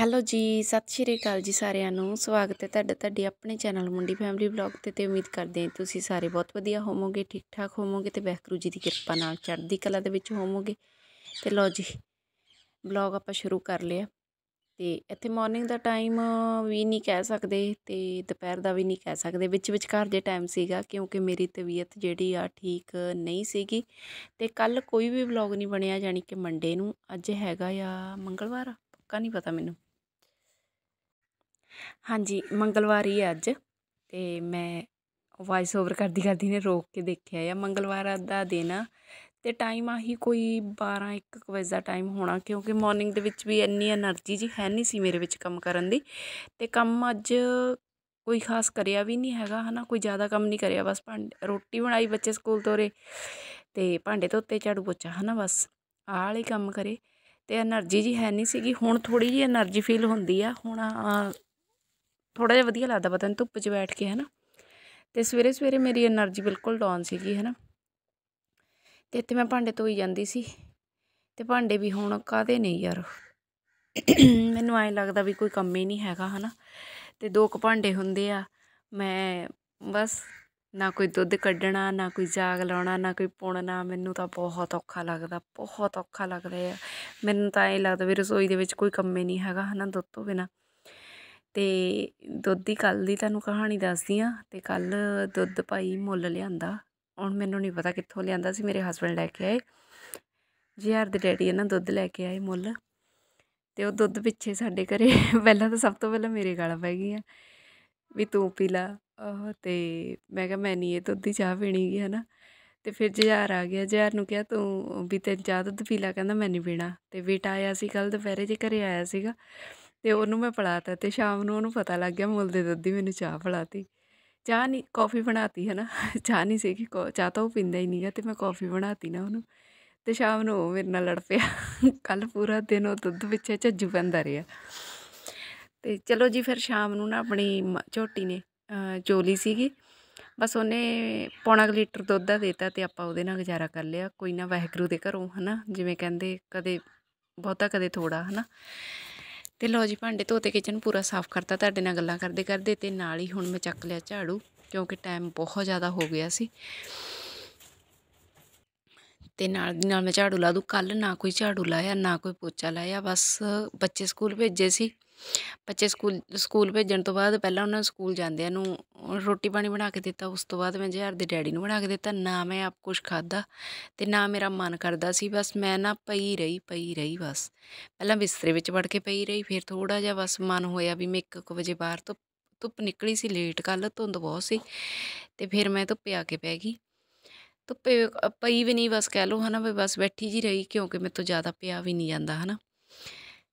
Hello ਜੀ, ਸਤਿ ਸ਼੍ਰੀ ਅਕਾਲ ਜੀ ਸਾਰਿਆਂ ਨੂੰ। ਸਵਾਗਤ ਹੈ ਤੁਹਾਡਾ ਤੁਹਾਡੀ ਆਪਣੇ ਚੈਨਲ ਮੁੰਡੀ ਫੈਮਿਲੀ ਵਲੌਗ ਤੇ ਤੇ ਉਮੀਦ ਕਰਦੇ ਹਾਂ ਤੁਸੀਂ ਸਾਰੇ ਬਹੁਤ ਵਧੀਆ ਹੋਵੋਗੇ ਠੀਕ ਠਾਕ ਹੋਵੋਗੇ ਤੇ ਵਾਹਿਗੁਰੂ ਜੀ ਦੀ ਕਿਰਪਾ ਨਾਲ ਚੜ੍ਹਦੀ ਕਲਾ ਦੇ ਵਿੱਚ ਹੋਵੋਗੇ। ਤੇ ਲੋ ਜੀ, ਵਲੌਗ ਆਪਾਂ ਸ਼ੁਰੂ ਕਰ ਲਿਆ। ਤੇ ਇੱਥੇ ਮਾਰਨਿੰਗ ਦਾ ਟਾਈਮ ਵੀ ਨਹੀਂ ਕਹਿ ਸਕਦੇ ਤੇ ਦੁਪਹਿਰ ਦਾ ਵੀ ਨਹੀਂ ਕਹਿ ਸਕਦੇ। ਵਿੱਚ ਵਿਚਕਾਰ ਜੇ ਟਾਈਮ ਸੀਗਾ, ਕਿਉਂਕਿ ਮੇਰੀ ਤਬੀਅਤ ਜਿਹੜੀ ਆ ਠੀਕ ਨਹੀਂ ਸੀਗੀ। ਤੇ ਕੱਲ ਕੋਈ ਵੀ ਵਲੌਗ ਨਹੀਂ ਬਣਿਆ ਯਾਨੀ ਕਿ ਮੰਡੇ ਨੂੰ। ਅੱਜ ਹੈਗਾ ਆ ਮੰਗਲਵਾਰ, ਪੱਕਾ ਨਹੀਂ ਪਤਾ ਮੈਨੂੰ। ਹਾਂਜੀ, ਮੰਗਲਵਾਰ ਹੀ ਹੈ ਅੱਜ ਅਤੇ ਮੈਂ ਵਾਇਸ ਓਵਰ ਕਰਦੀ ਕਰਦੀ ਨੇ ਰੋਕ ਕੇ ਦੇਖਿਆ ਆ। ਮੰਗਲਵਾਰ ਦਾ ਦਿਨ ਆ ਅਤੇ ਟਾਈਮ ਆਹੀ ਕੋਈ ਬਾਰਾਂ ਇੱਕ ਕੁ ਵਜੇ ਦਾ ਟਾਈਮ ਹੋਣਾ ਕਿਉਂਕਿ ਮੋਰਨਿੰਗ ਦੇ ਵਿੱਚ ਵੀ ਇੰਨੀ ਐਨਰਜੀ ਜੀ ਹੈ ਨਹੀਂ ਸੀ ਮੇਰੇ ਵਿੱਚ ਕੰਮ ਕਰਨ ਦੀ ਅਤੇ ਕੰਮ ਅੱਜ ਕੋਈ ਖਾਸ ਕਰਿਆ ਵੀ ਨਹੀਂ ਹੈਗਾ, ਹਨਾ, ਕੋਈ ਜ਼ਿਆਦਾ ਕੰਮ ਨਹੀਂ ਕਰਿਆ, ਬਸ ਭਾਂਡੇ, ਰੋਟੀ ਬਣਾਈ ਬੱਚੇ ਸਕੂਲ ਤੋਂ ਰੇ ਅਤੇ ਭਾਂਡੇ ਧੋਤੇ, ਝਾੜੂ ਪੋਚਾ, ਹਨਾ, ਬਸ ਆਹ ਵਾਲੇ ਕੰਮ ਕਰੇ ਅਤੇ એનર્ਜੀ ਜੀ ਹੈ ਨਹੀਂ ਸੀਗੀ। ਹੁਣ ਥੋੜ੍ਹੀ ਜਿਹੀ એનર્ਜੀ ਫੀਲ ਹੁੰਦੀ ਆ, ਹੁਣ ਥੋੜਾ ਜਿਹਾ ਵਧੀਆ ਲੱਗਦਾ ਪਤਾ ਨਹੀਂ ਧੁੱਪ 'ਚ ਬੈਠ ਕੇ ਹੈ ਨਾ ਤੇ ਸਵੇਰੇ ਸਵੇਰੇ ਮੇਰੀ એનર્ਜੀ ਬਿਲਕੁਲ ਡਾਊਨ ਸੀਗੀ ਹੈ ਨਾ ਤੇ ਇੱਥੇ ਮੈਂ ਭਾਂਡੇ ਧੋਈ ਜਾਂਦੀ ਸੀ। ਤੇ ਭਾਂਡੇ ਵੀ ਹੁਣ ਕਾਦੇ ਨਹੀਂ ਯਾਰ? ਮੈਨੂੰ ਐਂ ਲੱਗਦਾ ਵੀ ਕੋਈ ਕੰਮ ਹੀ ਨਹੀਂ ਹੈਗਾ, ਹਨਾ। ਤੇ ਦੋ ਕੁ ਭਾਂਡੇ ਹੁੰਦੇ ਆ, ਮੈਂ ਬਸ ਨਾ ਕੋਈ ਦੁੱਧ ਕੱਢਣਾ, ਨਾ ਕੋਈ ਜਾਗ ਲਾਉਣਾ, ਨਾ ਕੋਈ ਪੁਣਨਾ ਮੈਨੂੰ ਤਾਂ ਬਹੁਤ ਔਖਾ ਲੱਗਦਾ, ਬਹੁਤ ਔਖਾ ਲੱਗਦਾ ਆ ਮੈਨੂੰ ਤਾਂ ਐਂ ਲੱਗਦਾ ਵੀ ਰਸੋਈ ਦੇ ਵਿੱਚ ਕੋਈ ਕੰਮ ਹੀ ਨਹੀਂ ਹੈਗਾ, ਹਨਾ, ਦੁੱਧ ਤੋਂ ਬਿਨਾ। ਅਤੇ ਦੁੱਧ ਦੀ ਕੱਲ੍ਹ ਦੀ ਤੁਹਾਨੂੰ ਕਹਾਣੀ ਦੱਸਦੀ ਹਾਂ ਅਤੇ ਕੱਲ੍ਹ ਦੁੱਧ ਭਾਈ ਮੁੱਲ ਲਿਆਂਦਾ। ਹੁਣ ਮੈਨੂੰ ਨਹੀਂ ਪਤਾ ਕਿੱਥੋਂ ਲਿਆਂਦਾ ਸੀ, ਮੇਰੇ ਹਸਬੈਂਡ ਲੈ ਕੇ ਆਏ। ਜੀਆਰ ਦੇ ਡੈਡੀ ਨਾ ਦੁੱਧ ਲੈ ਕੇ ਆਏ ਮੁੱਲ ਅਤੇ ਉਹ ਦੁੱਧ ਪਿੱਛੇ ਸਾਡੇ ਘਰ ਪਹਿਲਾਂ ਤਾਂ ਸਭ ਤੋਂ ਪਹਿਲਾਂ ਮੇਰੇ ਗਾਲਾਂ ਪੈ ਗਈਆਂ ਵੀ ਤੂੰ ਪੀ ਲਾ। ਤੇ ਮੈਂ ਕਿਹਾ ਮੈਂ ਨਹੀਂ ਇਹ ਦੁੱਧ ਦੀ ਚਾਹ ਪੀਣੀ ਹੈ ਨਾ ਤੇ ਫਿਰ ਜਹਾਰ ਆ ਗਿਆ ਜਹਾਰ ਨੂੰ ਕਿਹਾ ਤੂੰ ਵੀ ਤੈਨੂੰ ਚਾਹ ਦੁੱਧ ਪੀ ਲਾ, ਕਹਿੰਦਾ ਮੈਂ ਨਹੀਂ ਪੀਣਾ। ਤੇ ਬੇਟਾ ਆਇਆ ਸੀ ਕੱਲ ਦੁਪਹਿਰੇ, ਜੇ ਘਰੇ ਆਇਆ ਸੀਗਾ ਅਤੇ ਉਹਨੂੰ ਮੈਂ ਪੜਾਤਾ ਅਤੇ ਸ਼ਾਮ ਨੂੰ ਉਹਨੂੰ ਪਤਾ ਲੱਗ ਗਿਆ ਮੁੱਲ ਦੇ ਦੁੱਧ ਦੀ ਮੈਨੂੰ ਚਾਹ ਪੜਾਤੀ ਚਾਹ ਨਹੀਂ ਕਾਫੀ ਬਣਾਤੀ ਹੈ ਨਾ ਚਾਹ ਨਹੀਂ ਸੀਗੀ ਚਾਹ ਤਾਂ ਉਹ ਪੀਂਦਾ ਹੀ ਨਹੀਂ ਨਹੀਂਗਾ ਅਤੇ ਮੈਂ ਕਾਫੀ ਬਣਾਤੀ ਨਾ ਉਹਨੂੰ। ਅਤੇ ਸ਼ਾਮ ਨੂੰ ਉਹ ਮੇਰੇ ਨਾਲ ਲੜ ਪਿਆ। ਕੱਲ ਪੂਰਾ ਦਿਨ ਉਹ ਦੁੱਧ ਪਿੱਛੇ ਝੱਜੂ ਪੈਂਦਾ ਰਿਹਾ। ਅਤੇ ਚਲੋ ਜੀ, ਫਿਰ ਸ਼ਾਮ ਨੂੰ ਨਾ ਆਪਣੀ ਝੋਟੀ ਨੇ ਚੋਲੀ ਸੀਗੀ। ਬਸ ਉਹਨੇ ਪੌਣਾ ਕੁ ਲੀਟਰ ਦੁੱਧ ਦਾ ਦਿੱਤਾ ਅਤੇ ਆਪਾਂ ਉਹਦੇ ਨਾਲ ਗੁਜ਼ਾਰਾ ਕਰ ਲਿਆ। ਕੋਈ ਨਾ ਵਾਹਿਗੁਰੂ ਦੇ ਘਰੋਂ ਹੈ ਨਾ ਜਿਵੇਂ ਕਹਿੰਦੇ ਕਦੇ ਬਹੁਤਾ ਕਦੇ ਥੋੜਾ ਨਾ ਤੇ ਲਓ ਜੀ ਭਾਂਡੇ ਧੋਤੇ ਕਿਚਨ ਪੂਰਾ ਸਾਫ਼ ਕਰਤਾ, ਤੁਹਾਡੇ ਨਾਲ ਗੱਲਾਂ ਕਰਦੇ ਕਰਦੇ ਤੇ ਨਾਲ ਹੀ ਹੁਣ ਮੈਂ ਚੱਕ ਲਿਆ ਝਾੜੂ ਕਿਉਂਕਿ ਟਾਈਮ ਬਹੁਤ ਜ਼ਿਆਦਾ ਹੋ ਗਿਆ ਸੀ। ਅਤੇ ਨਾਲ ਦੀ ਨਾਲ ਮੈਂ ਝਾੜੂ ਲਾ ਦੂੰ। ਕੱਲ੍ਹ ਨਾ ਕੋਈ ਝਾੜੂ ਲਾਇਆ, ਨਾ ਕੋਈ ਪੋਚਾ ਲਾਇਆ, ਬਸ ਬੱਚੇ ਸਕੂਲ ਭੇਜੇ ਸੀ। ਬੱਚੇ ਸਕੂਲ ਸਕੂਲ ਭੇਜਣ ਤੋਂ ਬਾਅਦ ਪਹਿਲਾਂ ਉਹਨਾਂ ਸਕੂਲ ਜਾਂਦਿਆਂ ਨੂੰ ਰੋਟੀ ਪਾਣੀ ਬਣਾ ਕੇ ਦਿੱਤਾ, ਉਸ ਤੋਂ ਬਾਅਦ ਮੈਂ ਜਹਰ ਦੇ ਡੈਡੀ ਨੂੰ ਬਣਾ ਕੇ ਦਿੱਤਾ। ਨਾ ਮੈਂ ਆਪ ਕੁਝ ਖਾਦਾ ਤੇ ਨਾ ਮੇਰਾ ਮਨ ਕਰਦਾ ਸੀ, ਬਸ ਮੈਂ ਨਾ ਪਈ ਰਹੀ ਪਈ ਰਹੀ ਬਸ। ਪਹਿਲਾਂ ਬਿਸਤਰੇ ਵਿੱਚ ਵੜ ਕੇ ਪਈ ਰਹੀ, ਫਿਰ ਥੋੜਾ ਜਿਹਾ ਬਸ ਮਨ ਹੋਇਆ ਵੀ ਮੈਂ 1 ਵਜੇ ਬਾਹਰ ਤੋਂ ਧੁੱਪ ਨਿਕਲੀ ਸੀ, ਲੇਟ ਕੱਲ ਧੁੰਦ ਬਹੁਤ ਸੀ ਤੇ ਫਿਰ ਮੈਂ ਧੁੱਪੇ ਆ ਕੇ ਪੈ ਗਈ। ਧੁੱਪੇ ਪਈ ਵੀ ਨਹੀਂ ਬਸ ਕਹਿ ਲਓ, ਹਨਾ ਵੀ ਬਸ ਬੈਠੀ ਜੀ ਰਹੀ, ਕਿਉਂਕਿ ਮੇਰੇ ਤੋਂ ਜ਼ਿਆਦਾ ਪਿਆ ਵੀ ਨਹੀਂ ਜਾਂਦਾ ਹੈ ਨਾ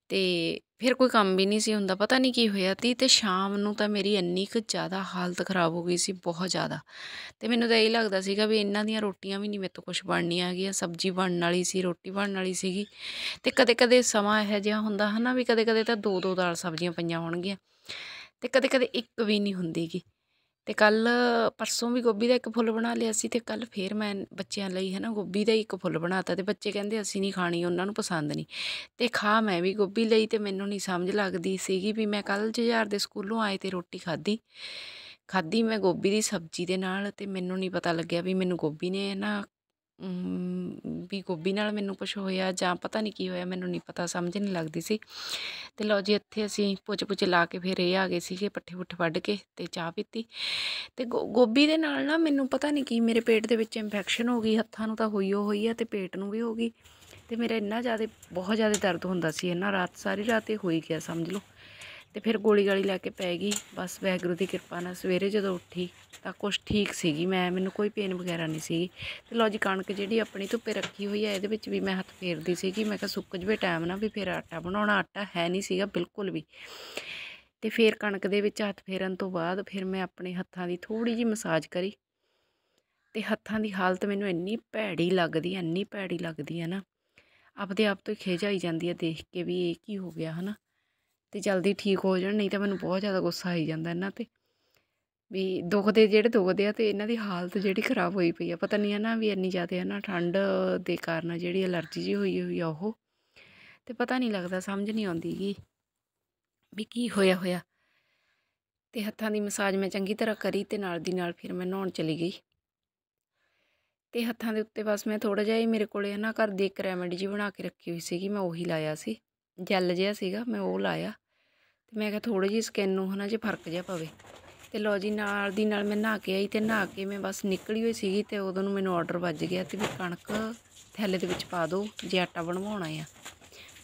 ਤੇ ਫਿਰ ਕੋਈ ਕੰਮ ਵੀ ਨਹੀਂ ਸੀ ਹੁੰਦਾ, ਪਤਾ ਨਹੀਂ ਕੀ ਹੋਇਆ ਤੀ ਤੇ ਸ਼ਾਮ ਨੂੰ ਤਾਂ ਮੇਰੀ ਇੰਨੀ ਕੁ ਜ਼ਿਆਦਾ ਹਾਲਤ ਖਰਾਬ ਹੋ ਗਈ ਸੀ, ਬਹੁਤ ਜ਼ਿਆਦਾ। ਤੇ ਮੈਨੂੰ ਤਾਂ ਇਹ ਲੱਗਦਾ ਸੀਗਾ ਵੀ ਇਹਨਾਂ ਦੀਆਂ ਰੋਟੀਆਂ ਵੀ ਨਹੀਂ ਮੇਰੇ ਤੋਂ ਕੁਝ ਬਣਨੀਆਂ ਹੈਗੀਆਂ, ਸਬਜ਼ੀ ਬਣਨ ਵਾਲੀ ਸੀ, ਰੋਟੀ ਬਣਨ ਵਾਲੀ ਸੀਗੀ। ਤੇ ਕਦੇ ਕਦੇ ਸਮਾਂ ਇਹੋ ਜਿਹਾ ਹੁੰਦਾ, ਹਨਾ, ਵੀ ਕਦੇ ਕਦੇ ਤਾਂ ਦੋ ਦੋ ਦਾਲ ਸਬਜ਼ੀਆਂ ਪਈਆਂ ਹੋਣਗੀਆਂ। ਤੇ ਕਦੇ ਕਦੇ ਇੱਕ ਵੀ ਨਹੀਂ ਹੁੰਦੀਗੀ ਅਤੇ ਕੱਲ੍ਹ ਪਰਸੋਂ ਵੀ ਗੋਭੀ ਦਾ ਇੱਕ ਫੁੱਲ ਬਣਾ ਲਿਆ ਸੀ ਅਤੇ ਕੱਲ੍ਹ ਫਿਰ ਮੈਂ ਬੱਚਿਆਂ ਲਈ ਹੈ ਨਾ ਗੋਭੀ ਦਾ ਹੀ ਇੱਕ ਫੁੱਲ ਬਣਾ ਤਾ ਅਤੇ ਬੱਚੇ ਕਹਿੰਦੇ ਅਸੀਂ ਨਹੀਂ ਖਾਣੀ, ਉਹਨਾਂ ਨੂੰ ਪਸੰਦ ਨਹੀਂ। ਅਤੇ ਖਾ ਮੈਂ ਵੀ ਗੋਭੀ ਲਈ ਤੇ ਮੈਨੂੰ ਨਹੀਂ ਸਮਝ ਲੱਗਦੀ ਸੀਗੀ ਵੀ ਮੈਂ ਕੱਲ੍ਹ ਜੁਝਾਰ ਦੇ ਸਕੂਲੋਂ ਆਏ ਅਤੇ ਰੋਟੀ ਖਾਧੀ। ਖਾਧੀ ਮੈਂ ਗੋਭੀ ਦੀ ਸਬਜ਼ੀ ਦੇ ਨਾਲ ਅਤੇ ਮੈਨੂੰ ਨਹੀਂ ਪਤਾ ਲੱਗਿਆ ਵੀ ਮੈਨੂੰ ਗੋਭੀ ਨੇ ਨਾ ਵੀ ਗੋਭੀ ਨਾਲ ਮੈਨੂੰ ਕੁਝ ਹੋਇਆ ਜਾਂ ਪਤਾ ਨਹੀਂ ਕੀ ਹੋਇਆ, ਮੈਨੂੰ ਨਹੀਂ ਪਤਾ, ਸਮਝ ਨਹੀਂ ਲੱਗਦੀ ਸੀ। ਤੇ ਲਓ ਜੀ, ਇੱਥੇ ਅਸੀਂ ਪੁੱਛ ਪੁੱਛ ਲਾ ਕੇ ਫਿਰ ਇਹ ਆ ਗਏ ਸੀਗੇ ਪੱਠੇ ਪੁੱਠੇ ਵੱਢ ਕੇ ਤੇ ਚਾਹ ਪੀਤੀ। ਤੇ ਗੋਭੀ ਦੇ ਨਾਲ ਨਾ ਮੈਨੂੰ ਪਤਾ ਨਹੀਂ ਕੀ, ਮੇਰੇ ਪੇਟ ਦੇ ਵਿੱਚ ਇਨਫੈਕਸ਼ਨ ਹੋ ਗਈ, ਹੱਥਾਂ ਨੂੰ ਤਾਂ ਹੋਈ ਹੋ ਹੋਈ ਆ ਤੇ ਪੇਟ ਨੂੰ ਵੀ ਹੋ ਗਈ। ਤੇ ਮੇਰਾ ਇੰਨਾ ਜ਼ਿਆਦਾ, ਬਹੁਤ ਜ਼ਿਆਦਾ ਦਰਦ ਹੁੰਦਾ ਸੀ ਇਹਨਾਂ ਰਾਤ, ਸਾਰੀ ਰਾਤ ਇਹ ਹੋਈ ਗਿਆ, ਸਮਝ ਲਓ। ਤੇ ਫਿਰ ਗੋਲੀ ਗਾਲੀ ਲੈ ਕੇ ਪੈ ਗਈ। ਬਸ ਵੈਗਰੂ ਦੀ ਕਿਰਪਾ ਨਾਲ ਸਵੇਰੇ ਜਦੋਂ ਉੱਠੀ ਤਾਂ ਕੁਛ ਠੀਕ ਸੀਗੀ। ਮੈਂ, ਮੈਨੂੰ ਕੋਈ ਪੇਨ ਵਗੈਰਾ ਨਹੀਂ ਸੀਗੀ। ਤੇ ਲੋ ਜੀ, ਕਣਕ ਜਿਹੜੀ ਆਪਣੀ ਧੁੱਪੇ ਰੱਖੀ ਹੋਈ ਹੈ, ਇਹਦੇ ਵਿੱਚ ਵੀ ਮੈਂ ਹੱਥ ਫੇਰਦੀ ਸੀਗੀ। ਮੈਂ ਕਿਹਾ ਸੁੱਕ ਜਵੇ ਟਾਈਮ ਨਾ ਵੀ ਫਿਰ ਆਟਾ ਬਣਾਉਣਾ। ਆਟਾ ਹੈ ਨਹੀਂ ਸੀਗਾ ਬਿਲਕੁਲ ਵੀ। ਤੇ ਫਿਰ ਕਣਕ ਦੇ ਵਿੱਚ ਹੱਥ ਫੇਰਨ ਤੋਂ ਬਾਅਦ ਫਿਰ ਮੈਂ ਆਪਣੇ ਹੱਥਾਂ ਦੀ ਥੋੜੀ ਜੀ ਮਸਾਜ ਕਰੀ। ਤੇ ਹੱਥਾਂ ਦੀ ਹਾਲਤ ਮੈਨੂੰ ਇੰਨੀ ਭੈੜੀ ਲੱਗਦੀ, ਇੰਨੀ ਭੈੜੀ ਲੱਗਦੀ ਹੈ ਨਾ, ਆਪਦੇ ਆਪ ਤੋਂ ਖੇਜ ਆਈ ਜਾਂਦੀ ਹੈ ਦੇਖ ਕੇ ਵੀ ਇਹ ਕੀ ਹੋ ਗਿਆ, ਹਨਾ। ਤੇ ਜਲਦੀ ਠੀਕ ਹੋ ਜਾਣ, ਨਹੀਂ ਤਾਂ ਮੈਨੂੰ ਬਹੁਤ ਜ਼ਿਆਦਾ ਗੁੱਸਾ ਆਈ ਜਾਂਦਾ ਇਹਨਾਂ ਤੇ। ਵੀ ਦੁਖਦੇ ਜਿਹੜੇ ਦੁਖਦੇ ਆ ਤੇ ਇਹਨਾਂ ਦੀ ਹਾਲਤ ਜਿਹੜੀ ਖਰਾਬ ਹੋਈ ਪਈ ਆ, ਪਤਾ ਨਹੀਂ ਹੈ ਨਾ ਵੀ ਇੰਨੀ ਜ਼ਿਆਦਾ ਹੈ ਨਾ ਠੰਡ ਦੇ ਕਾਰਨ ਜਿਹੜੀ ਅਲਰਜੀ ਜੀ ਹੋਈ ਹੋਈ ਆ ਉਹ। ਤੇ ਪਤਾ ਨਹੀਂ ਲੱਗਦਾ, ਸਮਝ ਨਹੀਂ ਆਉਂਦੀ ਗੀ ਵੀ ਕੀ ਹੋਇਆ ਹੋਇਆ। ਤੇ ਹੱਥਾਂ ਦੀ ਮਸਾਜ ਮੈਂ ਚੰਗੀ ਤਰ੍ਹਾਂ ਕਰੀ ਤੇ ਨਾਲ ਦੀ ਨਾਲ ਫਿਰ ਮੈਂ ਨਹਾਉਣ ਚਲੀ ਗਈ। ਤੇ ਹੱਥਾਂ ਦੇ ਉੱਤੇ ਬਸ ਮੈਂ ਥੋੜਾ ਜਿਹਾ ਹੀ ਮੇਰੇ ਕੋਲੇ ਨਾ ਘਰ ਦੀ ਇੱਕ ਰੈਮਡੀ ਜੀ ਬਣਾ ਕੇ ਰੱਖੀ ਹੋਈ ਸੀਗੀ, ਮੈਂ ਉਹੀ ਲਾਇਆ ਸੀ। ਜੈਲ ਜਿਹਾ ਸੀਗਾ, ਮੈਂ ਉਹ ਲਾਇਆ। ਤੇ ਮੈਂ ਕਿਹਾ ਥੋੜੀ ਜਿਹੀ ਸਕਿਨ ਨੂੰ ਹਨਾ ਜੇ ਫ਼ਰਕ ਜਿਹਾ ਪਵੇ। ਤੇ ਲੋ ਜੀ, ਨਾਲ ਦੀ ਨਾਲ ਮੈਂ ਨਹਾ ਕੇ ਆਈ ਤੇ ਨਹਾ ਕੇ ਮੈਂ ਬਸ ਨਿਕਲੀ ਹੋਈ ਸੀਗੀ ਤੇ ਉਦੋਂ ਨੂੰ ਮੈਨੂੰ ਆਰਡਰ ਵੱਜ ਗਿਆ ਤੇ ਵੀ ਕਣਕ ਥੈਲੇ ਦੇ ਵਿੱਚ ਪਾ ਦਿਓ ਜੇ ਆਟਾ ਬਣਵਾਉਣਾ ਆ।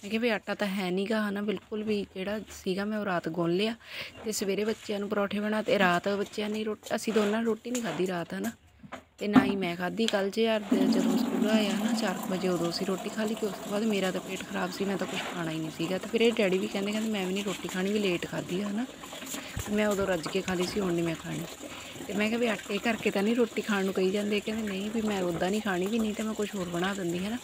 ਮੈਂ ਕਿਹਾ ਵੀ ਆਟਾ ਤਾਂ ਹੈ ਨਹੀਂਗਾ ਹਨਾ, ਬਿਲਕੁਲ ਵੀ ਜਿਹੜਾ ਸੀਗਾ ਮੈਂ ਉਹ ਰਾਤ ਗੁੰਨ ਲਿਆ ਤੇ ਸਵੇਰੇ ਬੱਚਿਆਂ ਨੂੰ ਪਰੌਠੇ ਬਣਾ ਤੇ ਰਾਤ ਬੱਚਿਆਂ ਨੇ ਰੋਟੀ, ਅਸੀਂ ਦੋਨਾਂ ਨੇ ਰੋਟੀ ਨਹੀਂ ਖਾਧੀ ਰਾਤ ਹਨਾ। ਤੇ ਨਾ ਹੀ ਮੈਂ ਖਾਧੀ ਕੱਲ ਜੇ ਯਾਰ ਜਦੋਂ ਸਕੂਲ ਆਇਆ ਨਾ 4 ਵਜੇ ਉਦੋਂ ਅਸੀਂ ਰੋਟੀ ਖਾ ਲਈ ਤੇ ਉਸ ਤੋਂ ਬਾਅਦ ਮੇਰਾ ਤਾਂ ਪੇਟ ਖਰਾਬ ਸੀ, ਮੈਂ ਤਾਂ ਕੁਝ ਖਾਣਾ ਹੀ ਨਹੀਂ ਸੀਗਾ। ਤੇ ਫਿਰ ਇਹ ਡੈਡੀ ਵੀ ਕਹਿੰਦੇ ਕਹਿੰਦੇ ਮੈਂ ਵੀ ਨਹੀਂ ਰੋਟੀ ਖਾਣੀ, ਵੀ ਲੇਟ ਖਾਧੀ ਆ ਹਨਾ। ਮੈਂ ਉਦੋਂ ਰੱਜ ਕੇ ਖਾ ਲਈ ਸੀ, ਹੁਣ ਨਹੀਂ ਮੈਂ ਖਾਣੀ। ਤੇ ਮੈਂ ਕਿਹਾ ਵੀ ਆਟੇ ਕਰਕੇ ਤਾਂ ਨਹੀਂ ਰੋਟੀ ਖਾਣ ਨੂੰ ਕਹੀ ਜਾਂਦੇ, ਕਹਿੰਦੇ ਨਹੀਂ ਵੀ ਮੈਂ ਉਦਾਂ ਨਹੀਂ ਖਾਣੀ ਵੀ ਨਹੀਂ ਤਾਂ ਮੈਂ ਕੁਝ ਹੋਰ ਬਣਾ ਦਿੰਦੀ ਹੈ ਨਾ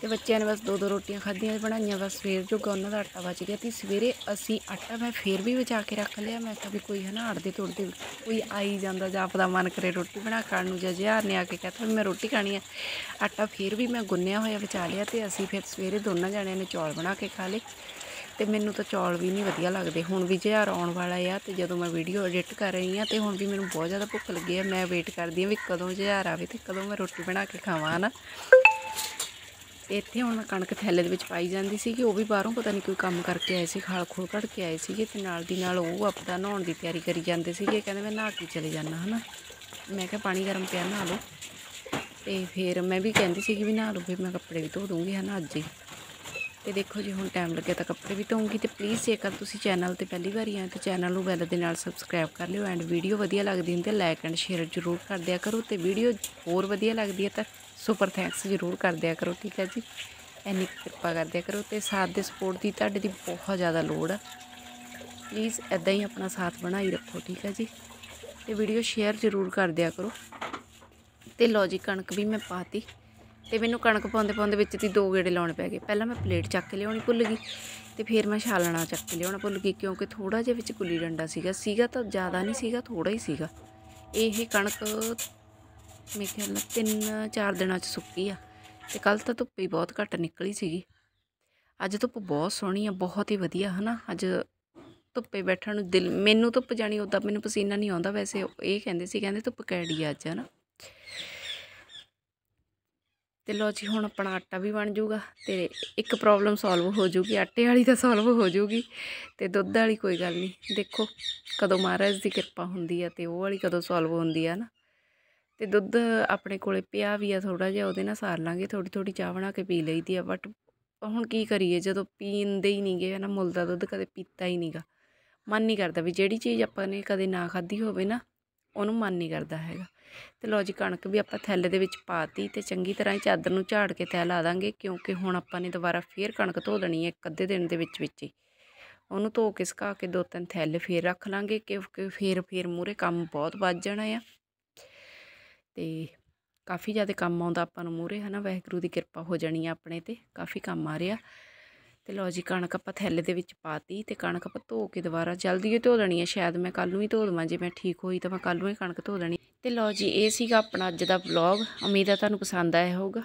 ਤੇ ਬੱਚਿਆਂ ਨੇ ਬਸ ਦੋ ਦੋ ਰੋਟੀਆਂ ਖਾਧੀਆਂ ਬਣਾਈਆਂ, ਬਸ ਸਵੇਰ ਜੋਗਾ ਉਹਨਾਂ ਦਾ ਆਟਾ ਬਚ ਗਿਆ ਤੇ ਸਵੇਰੇ ਅਸੀਂ ਆਟਾ ਮੈਂ ਫੇਰ ਵੀ ਬਚਾ ਕੇ ਰੱਖ ਲਿਆ, ਮੈਂ ਕਿਹਾ ਵੀ ਕੋਈ ਹੈ ਨਾ ਅੜਦੇ ਤੋੜਦੇ ਕੋਈ ਆਈ ਜਾਂਦਾ ਜਾਂ ਆਪਦਾ ਮਨ ਕਰੇ ਰੋਟੀ ਬਣਾ ਖਾਣ ਨੂੰ ਜਾਂ ਜਿਹਾਰ ਨੇ ਆ ਕੇ ਕਹਤਾ ਵੀ ਮੈਂ ਰੋਟੀ ਖਾਣੀ ਹੈ ਆਟਾ ਫੇਰ ਵੀ ਮੈਂ ਗੁੰਨਿਆ ਹੋਇਆ ਬਚਾ ਲਿਆ ਤੇ ਅਸੀਂ ਫਿਰ ਸਵੇਰੇ ਦੋਨਾਂ ਜਣਿਆਂ ਨੇ ਚੌਲ ਬਣਾ ਕੇ ਖਾ ਲਏ ਤੇ ਮੈਨੂੰ ਤਾਂ ਚੌਲ ਵੀ ਨਹੀਂ ਵਧੀਆ ਲੱਗਦੇ। ਹੁਣ ਵੀ ਜਿਹਾਰ ਆਉਣ ਵਾਲਾ ਆ ਤੇ ਜਦੋਂ ਮੈਂ ਵੀਡੀਓ ਐਡਿਟ ਕਰ ਰਹੀ ਆ ਤੇ ਹੁਣ ਵੀ ਮੈਨੂੰ ਬਹੁਤ ਜ਼ਿਆਦਾ ਭੁੱਖ ਲੱਗੀ ਆ, ਮੈਂ ਵੇਟ ਕਰਦੀ ਆ ਵੀ ਕਦੋਂ ਜਿਹਾਰ ਆਵੇ ਤੇ ਕਦੋਂ ਮੈਂ ਰੋਟੀ ਬਣਾ ਕੇ ਖਾਵਾਂ ਨਾ ਇੱਥੇ ਹੁਣ ਮੈਂ ਕਣਕ ਥੈਲੇ ਦੇ ਵਿੱਚ ਪਾਈ ਜਾਂਦੀ ਸੀ ਕਿ ਉਹ ਵੀ ਬਾਹਰੋਂ ਪਤਾ ਨਹੀਂ ਕੋਈ ਕੰਮ ਕਰਕੇ ਆਏ ਸੀ, ਖਾਲ ਖੋਲ ਕੱਢ ਕੇ ਆਏ ਸੀਗੇ ਤੇ ਨਾਲ ਦੀ ਨਾਲ ਉਹ ਆਪਦਾ ਨਹਾਉਣ ਦੀ ਤਿਆਰੀ ਕਰੀ ਜਾਂਦੇ ਸੀਗੇ, ਕਹਿੰਦੇ ਮੈਂ ਨਹਾ ਕੇ ਚਲੇ ਜਾਣਾ ਹਨਾ? ਮੈਂ ਕਿਹਾ ਪਾਣੀ ਗਰਮ ਪਿਆ, ਨਹਾ ਲਓ। ਤੇ ਫਿਰ ਮੈਂ ਵੀ ਕਹਿੰਦੀ ਸੀ ਕਿ ਵੀ ਨਹਾ ਲਓ, ਫਿਰ ਮੈਂ ਕੱਪੜੇ ਵੀ ਧੋ ਦੂੰਗੀ, ਹਨਾ, ਅੱਜ ਹੀ। ਤੇ ਦੇਖੋ ਜੀ, ਹੁਣ ਟਾਈਮ ਲੱਗਿਆ ਤਾਂ ਕੱਪੜੇ ਵੀ ਧੋਉਂਗੀ ਤੇ ਪਲੀਜ਼ ਜੇਕਰ ਤੁਸੀਂ ਚੈਨਲ ਤੇ ਪਹਿਲੀ ਵਾਰੀ ਆਏ ਤਾਂ ਚੈਨਲ ਨੂੰ ਬੈਲ ਦੇ ਨਾਲ ਸਬਸਕ੍ਰਾਈਬ ਕਰ ਲਿਓ ਐਂਡ ਵੀਡੀਓ ਵਧੀਆ ਲੱਗਦੀ ਹੁੰਦੀ ਹੈ ਲਾਈਕ ਐਂਡ ਸ਼ੇਅਰ ਜ਼ਰੂਰ ਕਰ ਦਿਆ ਕਰੋ ਤੇ ਵੀਡੀਓ ਹੋਰ ਵਧੀਆ ਲੱਗਦੀ ਹੈ ਤਾਂ ਸੁਪਰ ਥੈਂਕਸ ਜ਼ਰੂਰ ਕਰ ਦਿਆ ਕਰੋ, ਠੀਕ ਹੈ ਜੀ। ਐਨੀ ਕਿਰਪਾ ਕਰ ਦਿਆ ਕਰੋ ਤੇ ਸਾਥ ਦੇ ਸਪੋਰਟ ਦੀ ਤੁਹਾਡੇ ਦੀ ਬਹੁਤ ਜ਼ਿਆਦਾ ਲੋੜ ਆ। ਪਲੀਜ਼ ਐਦਾਂ ਹੀ ਆਪਣਾ ਸਾਥ ਬਣਾਈ ਰੱਖੋ, ਠੀਕ ਹੈ ਜੀ। ਤੇ ਵੀਡੀਓ ਸ਼ੇਅਰ ਜ਼ਰੂਰ ਕਰ ਦਿਆ ਕਰੋ। ਤੇ ਲੋ ਜੀ, ਕਣਕ ਵੀ ਮੈਂ ਪਾਤੀ। ਤੇ ਮੈਨੂੰ ਕਣਕ ਪਾਉਂਦੇ ਪਾਉਂਦੇ ਵਿੱਚ ਦੀ ਦੋ ਗੇੜੇ ਲਾਉਣੇ ਪੈ ਗਏ। ਪਹਿਲਾਂ ਮੈਂ ਪਲੇਟ ਚੱਕ ਕੇ ਲਿਆਉਣੀ ਭੁੱਲ ਗਈ ਤੇ ਫਿਰ ਮੈਂ ਛਾਲਣਾ ਚੱਕ ਕੇ ਲਿਆਉਣਾ ਭੁੱਲ ਗਈ ਕਿਉਂਕਿ ਥੋੜਾ ਜਿਹਾ ਵਿੱਚ ਗੁੱਲੀ ਡੰਡਾ ਸੀਗਾ। ਸੀਗਾ ਤਾਂ ਜ਼ਿਆਦਾ ਨਹੀਂ ਸੀਗਾ ਥੋੜਾ ਹੀ ਸੀਗਾ। ਇਹ ਕਣਕ ਮੇਰੇ ਖਿਆਲ ਨਾਲ ਤਿੰਨ, ਚਾਰ ਦਿਨਾਂ 'ਚ ਸੁੱਕੀ ਆ। ਤੇ ਕੱਲ ਤਾਂ ਧੁੱਪ ਹੀ ਬਹੁਤ ਘੱਟ ਨਿਕਲੀ ਸੀਗੀ। ਅੱਜ ਧੁੱਪ ਬਹੁਤ ਸੋਹਣੀ ਆ, ਬਹੁਤ ਹੀ ਵਧੀਆ, ਹਨਾ? ਅੱਜ ਧੁੱਪੇ ਬੈਠਣ ਨੂੰ ਦਿਲ, ਮੈਨੂੰ ਧੁੱਪ ਜਾਣੀ ਉਦਾਂ ਮੈਨੂੰ ਪਸੀਨਾ ਨਹੀਂ ਆਉਂਦਾ, ਵੈਸੇ ਇਹ ਕਹਿੰਦੇ ਸੀ, ਕਹਿੰਦੇ ਧੁੱਪ ਕੈੜੀ ਆ ਅੱਜ, ਹਨਾ? ਤੇ ਲੋ ਜੀ, ਹੁਣ ਆਪਣਾ ਆਟਾ ਵੀ ਬਣ ਜਾਊਗਾ ਤੇ ਇੱਕ ਪ੍ਰੋਬਲਮ ਸੋਲਵ ਹੋ ਜਾਊਗੀ, ਆਟੇ ਵਾਲੀ ਤਾਂ ਸੋਲਵ ਹੋ ਜਾਊਗੀ ਤੇ ਦੁੱਧ ਵਾਲੀ ਕੋਈ ਗੱਲ ਨਹੀਂ। ਦੇਖੋ ਕਦੋਂ ਮਹਾਰਾਜ ਦੀ ਕਿਰਪਾ ਹੁੰਦੀ ਆ ਤੇ ਉਹ ਵਾਲੀ ਕਦੋਂ ਸੋਲਵ ਹੁੰਦੀ ਆ ਨਾ ਅਤੇ ਦੁੱਧ ਆਪਣੇ ਕੋਲ ਪਿਆ ਵੀ ਆ ਥੋੜ੍ਹਾ ਜਿਹਾ, ਉਹਦੇ ਨਾਲ ਸਾਰ ਲਾਂਗੇ, ਥੋੜ੍ਹੀ ਥੋੜ੍ਹੀ ਚਾਹ ਬਣਾ ਕੇ ਪੀ ਲਈਦੀ ਆ ਬਟ ਹੁਣ ਕੀ ਕਰੀਏ, ਜਦੋਂ ਪੀਂਦੇ ਹੀ ਨਹੀਂਗੇ ਨਾ ਮੁੱਲ ਦਾ ਦੁੱਧ ਕਦੇ ਪੀਤਾ ਹੀ ਨਹੀਂਗਾ ਮਨ ਨਹੀਂ ਕਰਦਾ ਵੀ ਜਿਹੜੀ ਚੀਜ਼ ਆਪਾਂ ਨੇ ਕਦੇ ਨਾ ਖਾਧੀ ਹੋਵੇ ਨਾ, ਉਹਨੂੰ ਮਨ ਨਹੀਂ ਕਰਦਾ ਹੈਗਾ। ਤੇ ਲੋ ਜੀ, ਕਣਕ ਵੀ ਆਪਾਂ ਥੈਲੇ ਦੇ ਵਿੱਚ ਪਾਤੀ ਤੇ ਚੰਗੀ ਤਰ੍ਹਾਂ ਹੀ ਚਾਦਰ ਨੂੰ ਝਾੜ ਕੇ ਤੈ ਲਾ ਦਾਂਗੇ ਕਿਉਂਕਿ ਹੁਣ ਆਪਾਂ ਨੇ ਦੁਬਾਰਾ ਫੇਰ ਕਣਕ ਧੋ ਦੇਣੀ ਹੈ ਇੱਕ ਅੱਧੇ ਦਿਨ ਦੇ ਵਿੱਚ ਵਿੱਚ ਹੀ। ਉਹਨੂੰ ਧੋ ਕੇ ਸੁਕਾ ਕੇ ਦੋ ਤਿੰਨ ਥੈਲੇ ਫੇਰ ਰੱਖ ਲਾਂਗੇ, ਕਿਉਂਕਿ ਫੇਰ ਫੇਰ ਮੂਰੇ ਕੰਮ ਬਹੁਤ ਵੱਜ ਜਾਣਾ ਆ। ਅਤੇ ਕਾਫੀ ਜ਼ਿਆਦਾ ਕੰਮ ਆਉਂਦਾ ਆਪਾਂ ਨੂੰ ਮੂਹਰੇ ਹੈ ਨਾ ਵਾਹਿਗੁਰੂ ਦੀ ਕਿਰਪਾ ਹੋ ਜਾਣੀ ਆ ਆਪਣੇ ਤੇ, ਕਾਫੀ ਕੰਮ ਆ ਰਿਹਾ। ਤੇ ਲਓ ਜੀ, ਕਣਕ ਆਪਾਂ ਥੈਲੇ ਦੇ ਵਿੱਚ ਪਾਤੀ ਤੇ ਕਣਕ ਆਪਾਂ ਧੋ ਕੇ ਦੁਬਾਰਾ, ਜਲਦੀ ਹੀ ਧੋ ਦੇਣੀ ਹੈ ਸ਼ਾਇਦ ਮੈਂ ਕੱਲ ਨੂੰ ਹੀ ਧੋ ਦਵਾਂ, ਜੇ ਮੈਂ ਠੀਕ ਹੋਈ ਤਾਂ ਮੈਂ ਕੱਲ ਨੂੰ ਹੀ ਕਣਕ ਧੋ ਦੇਣੀ। ਤੇ ਲਓ ਜੀ, ਇਹ ਸੀਗਾ ਆਪਣਾ ਅੱਜ ਦਾ ਵਲੌਗ ਉਮੀਦ ਹੈ ਤੁਹਾਨੂੰ ਪਸੰਦ ਆਇਆ ਹੋਊਗਾ।